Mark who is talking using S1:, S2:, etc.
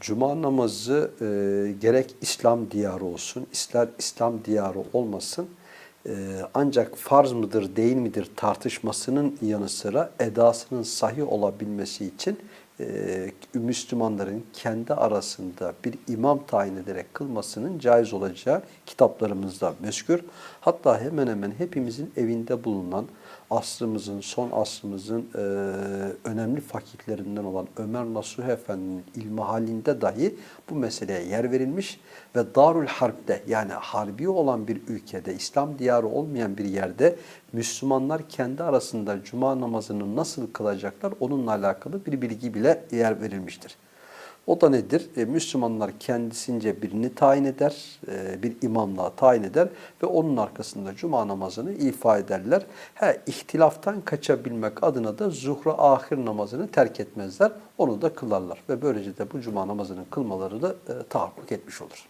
S1: cuma namazı e, gerek İslam diyarı olsun, ister İslam diyarı olmasın, e, ancak farz mıdır değil midir tartışmasının yanı sıra edasının sahih olabilmesi için e, Müslümanların kendi arasında bir imam tayin ederek kılmasının caiz olacağı kitaplarımızda meskür. Hatta hemen hemen hepimizin evinde bulunan asrımızın, son asrımızın e, önemli fakihlerinden olan Ömer Nasuh Efendi'nin ilmi halinde dahi bu meseleye yer verilmiş ve Darül Harp'te yani harbi olan bir ülkede, İslam diyarı olmayan bir yerde Müslümanlar kendi arasında cuma namazını nasıl kılacaklar onunla alakalı bir bilgi bile yer verilmiştir. O da nedir? E, Müslümanlar kendisince birini tayin eder, e, bir imamla tayin eder ve onun arkasında cuma namazını ifa ederler. He, ihtilaftan kaçabilmek adına da zuhra ahir namazını terk etmezler, onu da kılarlar. Ve böylece de bu cuma namazının kılmaları da e, tahakkuk etmiş olur.